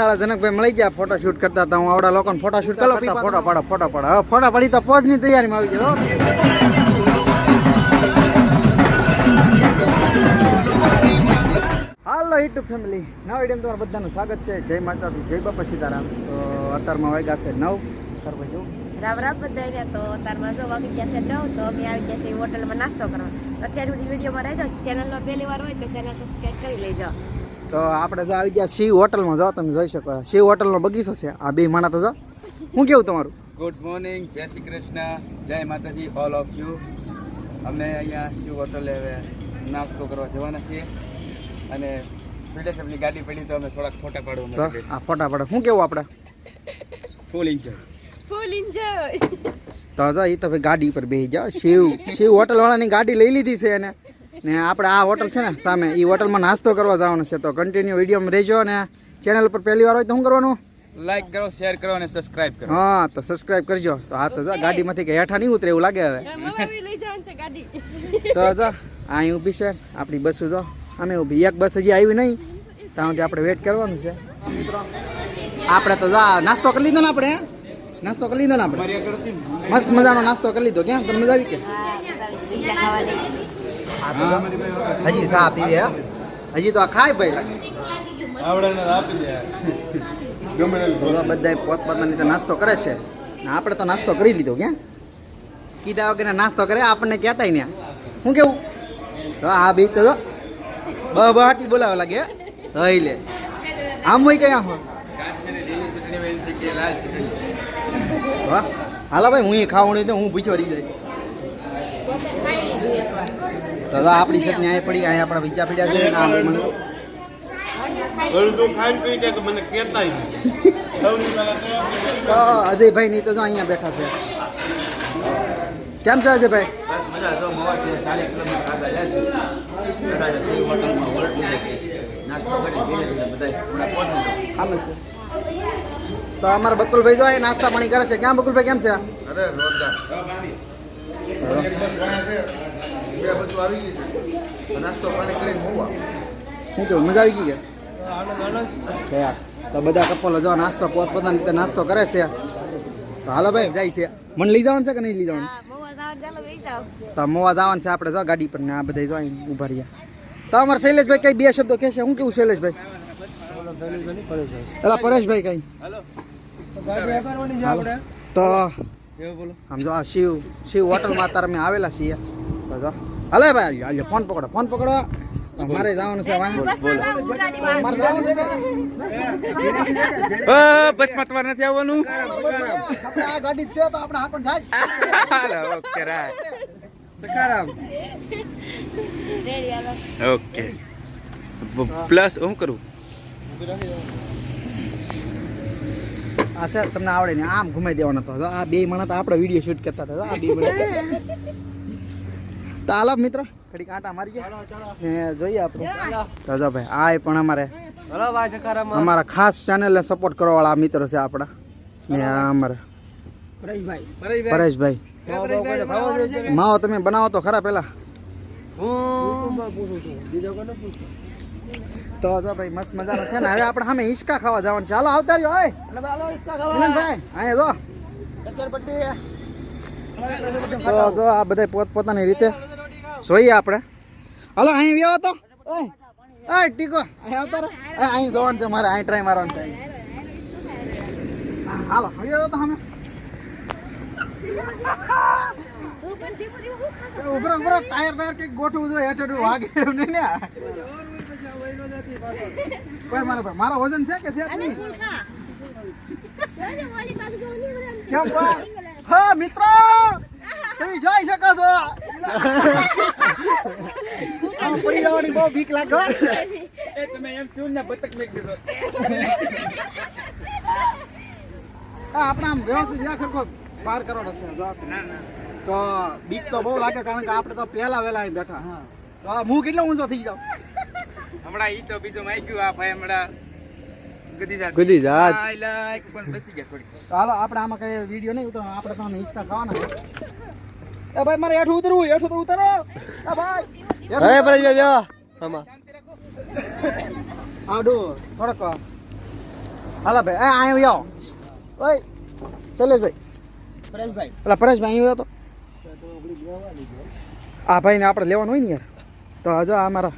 સાળા જનકભાઈ મળી ગયા photo shoot કરતા હતા. હું આવડા લોકોને ફોટો શૂટ કરો ફોટો પાડો ફોટો પાડો. હવે ફોટો પાડી તો પોજની તૈયારીમાં આવી ગયો હાલો યુટ્યુબ ફેમિલી. નવ વીડિયો તમારા બધાનું સ્વાગત છે. જય માતાજી જય બાપા સીતારામ. તો અત્યારમાં વાગ્યા છે નવ. કરવું કેવું રામ રામ બધાને તો તારમાં જો વાગી ગયા છે નવ તો અમે આવી ગયા છે હોટલમાં નાસ્તો કરવા. અત્યાર સુધી વિડીયોમાં રહેજો. ચેનલમાં પહેલી વાર હોય તો ચેનલ સબસ્ક્રાઈબ કરી લેજો. તો આપણે જો આવી ગયા શિવ હોટલમાં જાઓ તમે જોઈ શકો. શિવ હોટલનો બગીચો છે. આ બે માણા તો જો. શું કેવું તમારું? ગુડ મોર્નિંગ જય શ્રી કૃષ્ણ જય માતાજી ઓલ ઓફ યુ અમે અહીંયા શિવ હોટલે હવે નાસ્તો કરવા જવાના છીએ. અને પીડેસરની ગાડી પડી તો અમે થોડાક ફોટા પાડવા આ ફોટા પડે. શું કેવું આપણે? ફૂલ એન્જોય ફૂલ એન્જોય તો જો એ તો ગાડી ઉપર બેસી જાઓ. શિવ શિવ હોટલવાળાની ગાડી લઈ લીધી છે એને. ને આપણે આ હોટલ છે ને સામે એ હોટલમાં નાસ્તો કરવા જવાનો છે. તો કન્ટિન્યુ વિડીયોમાં રહેજો અને ચેનલ પર પહેલી વાર હોય તો શું કરવાનું? લાઈક કરો શેર કરો અને સબસ્ક્રાઇબ કરો. હા તો સબસ્ક્રાઇબ કરજો. તો આ તો જો ગાડીમાંથી કે હેઠા નહીં ઉતરે એવું લાગે હવે. લઈ જવાનું છે ગાડી. તો જો અહીં ઊભી છે આપણી બસ જો. અમે ઊભી. એક બસ હજી આવી નહીં. ત્યાં સુધી આપણે વેટ કરવાનું છે. મિત્રો આપણે તો જા નાસ્તો કરી લીધો ને આપણે નાસ્તો કરી લીધો ને આપણે? મસ્ત મજાનો નાસ્તો કરી લીધો. ક્યાં? તમને મજા આવી કે? હજી સા પીવે. હજી તો આ ખાય ભાઈ. બધા પોતપોતાની રીતે નાસ્તો કરે છે. આપણે તો નાસ્તો કરી લીધો ક્યાં? કીધા વગર નાસ્તો કરે આપણને કહેતાય ને શું કેવું? તો આ બી તો બ બહાટી બોલાવા લાગે હે. હઈ લે. આમ હોય કયા હો? હાલો ભાઈ હું એ ખાવાનું તો હું ભૂખ્યો રહી જાય. તો જો આપણી છે ન્યાય પડી અહીંયા આપણા બીજા પીડ્યા છે ને આ મને બધું ખાઈ પી કે તો મને કહેતા અજયભાઈ ની તો જો અહીંયા બેઠા છે. કેમ છે અજયભાઈ? બસ મજા જો મવા છે ચાલીસ કિલોમીટર આગળ જશે બધા જશે હોટલમાં હોલ્ડ લીધે છે. નાસ્તો કરી ધીરે ધીરે બધા હમણાં પહોંચી જશે. આમ તો અમારા બકુલભાઈ જો અહીં નાસ્તા પાણી કરે છે. ક્યાં બકુલભાઈ કેમ છે? અરે બે બસો આવી ગઈ છે. નાસ્તો પાણી કરીને હોવા શું કેવું મજા આવી ગઈ કે? યાર તો બધા કપલ જો નાસ્તો પોતપોતાની રીતે નાસ્તો કરે છે. તો હાલો ભાઈ જાય છે. મને લઈ જવાનું છે કે નહીં લઈ જવાનું? મોવા જાવ ચાલો લઈ જાવ તો મોવા જવાનું છે આપણે જો ગાડી પર ને આ બધા જો ઊભા ઊભા રહ્યા. તો અમારે શૈલેષભાઈ કઈ બે શબ્દો કહેશે? શું કેવું શૈલેષભાઈ? પેલા પરેશભાઈ કઈ. તો આમ જો આ શિવ શિવ હોટલમાં અત્યારે અમે આવેલા છીએ. જો. હલે ભાઈ આજે ફોન પકડો ફોન પકડો. મારે જવાનું છે બસમાં તમારે નથી આવવાનું. ગાડી છે તો આપણે હાપણ સાહેબ ઓકે રાય સકારામ ઓકે. પ્લસ હું કરું? આ સર તમને આવડે ને આમ ઘુમાઈ દેવાનો હતો આ બે માણસ તો આપણે વીડિયો શૂટ કરતા હતા આ બે માણસ. તો હાલો મિત્ર, ઘડીક કાંટા મારી ગયા. જોઈએ આપણે. તો જો ભાઈ આ પણ અમારે અમારા ખાસ ચેનલને સપોર્ટ કરવા વાળા મિત્ર છે આપણા. અમારે પરેશભાઈ. માવો તમે બનાવો તો ખરા પેલા. તો મસ્ત મજાનો છે ને. હવે આપણે સામે હિંચકા ખાવા જવાનું છે. હાલો, આવતા રહ્યો હોય અહીંયા જો. જો આ બધા પોત પોતાની રીતે જોઈએ આપણે. હાલો અહીં વ્યવ તો એ ટીકો. અહીં આવતો અહીં જોવાનું છે મારે અહીં ટ્રાય મારવાનું છે. હાલો આવ્યો તો અમે. ઉભરો ઉભરો ટાયર ટાયર કંઈક ગોઠવું જોઈએ હેઠળ વાગે એવું નહીં ને કોઈ મારા ભાઈ મારા વજન છે કે છે કેમ હા મિત્રો તમે જોઈ શકો છો. આમ પડી જવાની બહુ બીક લાગે એ તમે એમ ચૂન ને બતક મેક દીધો. હા, આપણે આમ વ્યવસ્થિત જ્યાં ખરખો પાર કરવાનો હશે જો ના ના. તો બીક તો બહુ લાગે કારણ કે આપણે તો પહેલા વહેલા અહીં બેઠા. તો હું કેટલો ઊંચો થઈ જાઉં હમણાં ઈ તો બીજો માઈ ગયું આ ભાઈ હમણાં ગુદી જાત ગદી જાત. આઈ પણ બેસી ગયા થોડી તો હાલો આપણે આમાં કઈ વીડિયો નહીં તો આપણે તો હિંચકા ખાવાના. એ ભાઈ મારે હેઠું ઉતરવું હેઠું તો ઉતરો. એ ભાઈ અરે ઉતરો. જો આમાં. આડો થોડોક હાલા ભાઈ આ અહીં આવો. ઓય શૈલેષભાઈ. પરેશભાઈ. પેલા પરેશભાઈ અહીં આવ્યો તો આ ભાઈને આપણે લેવાનું હોય ને યાર. તો હજો આ મારા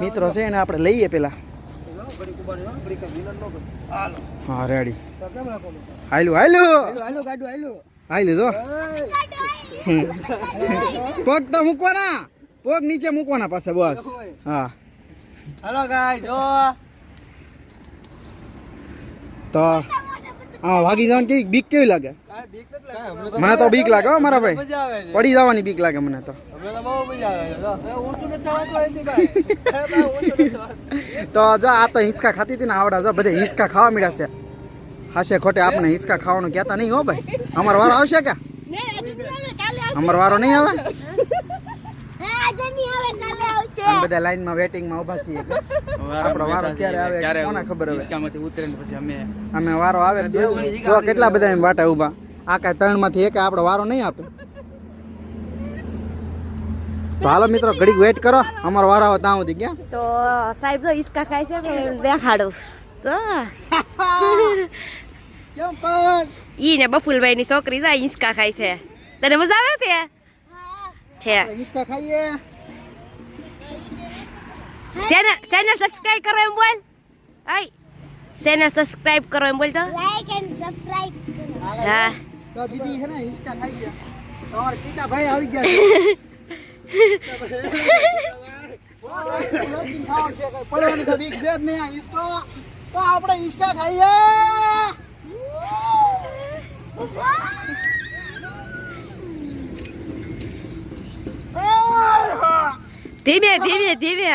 મિત્રો છે એને આપણે લઈએ પેલા. હા રેડી. હાયલું હાયલું હાયલું જો પગ તો મૂકવાના. પગ નીચે મૂકવાના પાસે બસ. હા. હાલો ગાય જો. તો હા વાગી જવાની કેવી? બીક કેવી લાગે? મને તો બીક લાગે હો મારા ભાઈ. પડી જવાની બીક લાગે મને તો. તો જો આ તો હિંચકા ખાતી હતી ને આવડા જો બધે હિંચકા ખાવા મળ્યા છે. હાશે ખોટે આપણે હિસકા ખાવાનું કહેતા નહીં હો ભાઈ. અમારો વારો આવશે કે અમારો વારો નહીં આવે? બધા લાઈનમાં વેટિંગમાં ઊભા છીએ આપણો વારો ક્યારે આવે કોને ખબર હવે? હિંચકામાંથી પછી અમે અમે વારો આવે જો કેટલા બધા એમ વાટા ઊભા. આ કાંઈ ત્રણમાંથી એક આપણો વારો નહીં આપે. તો હાલો મિત્રો ઘડીક વેઇટ કરો. અમારો વારો આવે ત્યાં સુધી ક્યાં? તો સાહેબ જો ઈસકા ખાય છે દેખાડું તો કેમ પણ ઈ ને બફુલભાઈ ની છોકરી જાય ઈસકા ખાય છે તને મજા આવે છે છે હિંચકા ખાઈએ ચેનલ ચેનલ સબસ્ક્રાઇબ કરો એમ બોલ આય ચેનલ સબસ્ક્રાઇબ કરો એમ બોલ તો લાઈક એન્ડ સબસ્ક્રાઇબ હા તો દીદી છે ને હિંચકા ખાઈ છે તમારા ટીટા ભાઈ આવી ગયા છે ખાવ છે કઈ પડવાની તો બીક છે જ નહીં આ હિંચકો તો આપણે ઈસકા ખાઈએ. ધીમે ધીમે ધીમે.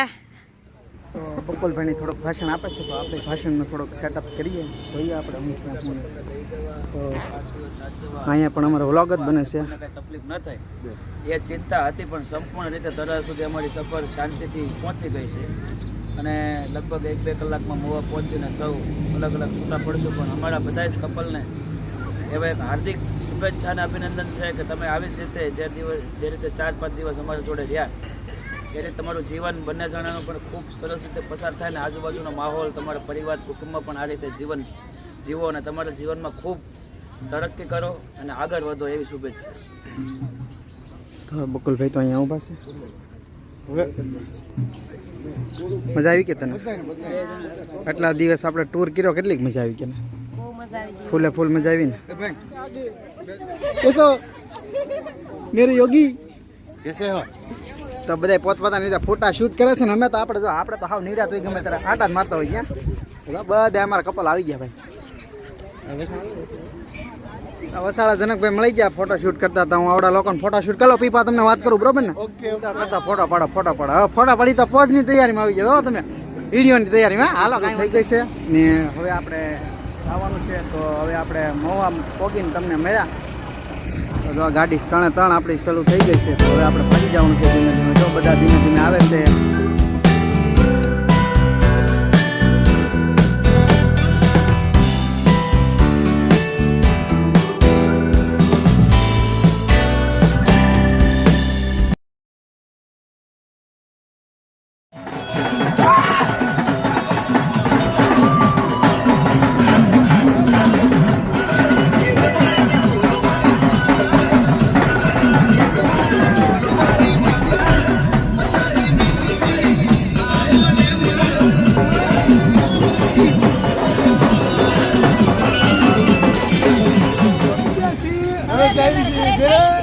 તો બકુલભાઈની થોડુંક ભાષણ આપે છે તો આપણે ભાષણનું થોડુંક સેટઅપ કરીએ. જોઈએ આપણે અમુક તો અહીંયા પણ અમારો વ્લોગ જ બને છે. તકલીફ ન થાય. એ ચિંતા હતી પણ સંપૂર્ણ રીતે તરા સુધી અમારી સફર શાંતિથી પહોંચી ગઈ છે. અને લગભગ એક બે કલાકમાં મોવા પહોંચીને સૌ અલગ અલગ છૂટા પડશું, પણ અમારા બધા જ કપલને એવા એક હાર્દિક શુભેચ્છા અને અભિનંદન છે કે તમે આવી જ રીતે જે દિવસ, જે રીતે ચાર પાંચ દિવસ અમારી જોડે રહ્યા, એ રીતે તમારું જીવન બંને જણાનું પણ ખૂબ સરસ રીતે પસાર થાય ને આજુબાજુનો માહોલ, તમારા પરિવાર કુટુંબમાં પણ આ રીતે જીવન જીવો અને તમારા જીવનમાં ખૂબ તરક્કી કરો અને આગળ વધો એવી શુભેચ્છા. બકુલભાઈ તો અહીંયા ઊભા છે? મજા આવી કે તને? આટલા દિવસ આપણે ટૂર કર્યો કેટલીક મજા આવી કે ને બહુ મજા આવી ફૂલે ફૂલ મજા આવી ને કેસો મેરે યોગી. કેસે હો. તો બધા પોતપોતાની રીતે ફોટા શૂટ કરે છે ને અમે તો આપણે જો આપણે તો હાવ નિરાત હોય ગમે ત્યારે આટા જ મારતા હોય ક્યાં બધા અમારા કપલ આવી ગયા ભાઈ. વસાળા જનકભાઈ મળી ગયા ફોટો શૂટ કરતા હતા. હું આવડા લોકોને ફોટો શૂટ કરો પીપા તમને વાત કરું બરોબર ને? ઓકે કરતા ફોટો પાડો ફોટો પાડો. હવે ફોટા પાડી તો પોઝની તૈયારીમાં આવી ગયા. તમે વિડીયોની તૈયારીમાં. હાલો થઈ ગઈ છે ને હવે આપણે આવવાનું છે તો હવે આપણે મોવા પોગીને તમને મળ્યા. તો જો ગાડી ત્રણે ત્રણ આપણી શરૂ થઈ ગઈ છે તો હવે આપણે ફરી જવાનું છે ધીમે ધીમે. જો બધા ધીમે ધીમે આવે છે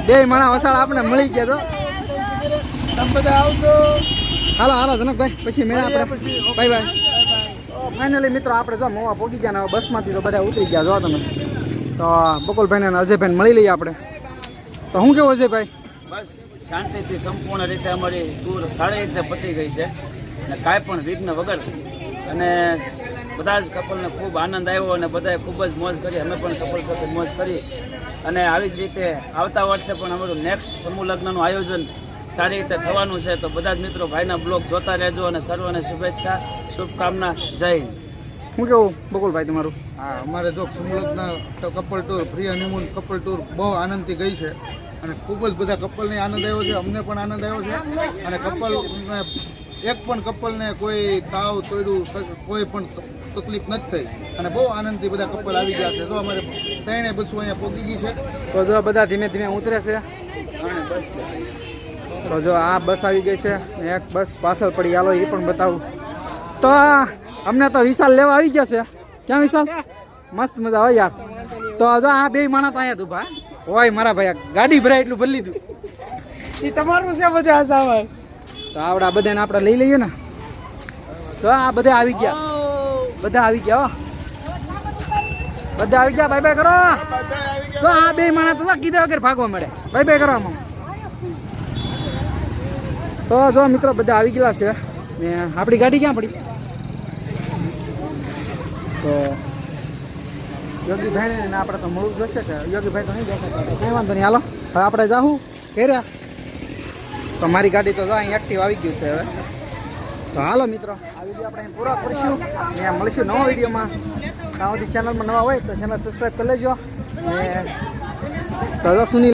બે માણા વસાળ આપણે મળી ગયા તો. તમે બધા આવજો. હાલો હાલો જનકભાઈ પછી મેળા આપણે. Bye bye. ફાઇનલી મિત્રો આપણે જો મોવા પોગી ગયા ને બસમાંથી તો બધા ઉતરી ગયા જો તમે. તો બકુલભાઈને અને અજયભાઈને મળી લઈએ આપણે. તો શું કેવું અજયભાઈ? બસ શાંતિથી સંપૂર્ણ રીતે અમારી ટૂર સારી રીતે પતી ગઈ છે. અને કાંઈ પણ વિઘ્ન વગર. અને બધા જ કપલને ખૂબ આનંદ આવ્યો અને બધાએ ખૂબ જ મોજ કરી. અમે પણ કપલ સાથે મોજ કરી. અને આવી જ રીતે આવતા વર્ષે પણ અમારું નેક્સ્ટ સમૂહ લગ્નનું આયોજન સારી રીતે થવાનું છે. તો બધા જ મિત્રો ભાઈના બ્લોગ જોતા રહેજો અને સર્વને શુભેચ્છા શુભકામના. જય હિન્દ. શું કેવું? બકુલભાઈ તમારું? હા અમારે જો કુમલકના couple tour free honeymoon couple tour બહુ આનંદથી ગઈ છે. અને ખૂબ જ બધા કપલને આનંદ આવ્યો છે. અમને પણ આનંદ આવ્યો છે. અને કપલ એક પણ કપલને કોઈ તાવ તોડ્યું કોઈ પણ તકલીફ નથી થઈ. અને બહુ આનંદથી બધા કપલ આવી ગયા છે. તો અમારે ત્રણે બસો અહીંયા પહોંચી ગઈ છે. તો જો બધા ધીમે ધીમે ઉતરે છે. બસ તો જો આ બસ આવી ગઈ છે. એક બસ પાછળ પડી. હાલો એ પણ બતાવું. તો અમને તો વિશાલ લેવા આવી ગયા છે. ક્યાં વિશાલ? મસ્ત મજા હોય યાર. તો જો આ બે માણસ અહીંયા તું ભાઈ હોય મારા ભાઈ આ ગાડી ભરાય એટલું ભરી લીધું. એ તમારું છે બધા સામાન? તો આવડા બધાને આપણે લઈ લઈએ ને. તો આ બધા આવી ગયા. બધા આવી ગયા બધા આવી ગયા બાય બાય કરો. તો આ બે માણસ તો કીધા વગર ભાગવા મળે. બાય બાય કરો આમાં. તો જો મિત્રો બધા આવી ગયેલા છે. ને આપણી ગાડી ક્યાં પડી? તો યોગીભાઈ ને આપણે તો મળવું જોશે કે યોગીભાઈ તો નહીં જશે કંઈ વાંધો નહીં, હાલો. હવે આપણે જાઉં ફેર્યા. તો મારી ગાડી તો જો અહીં એક્ટિવ આવી ગયું છે હવે. તો હાલો મિત્રો, આ વીડિયો આપણે પૂરો કરીશું. ને મળીશું નવા વિડીયોમાં. ત્યાં સુધી ચેનલમાં નવા હોય તો ચેનલ સબસ્ક્રાઈબ કરી લેજો. અને સુનિલ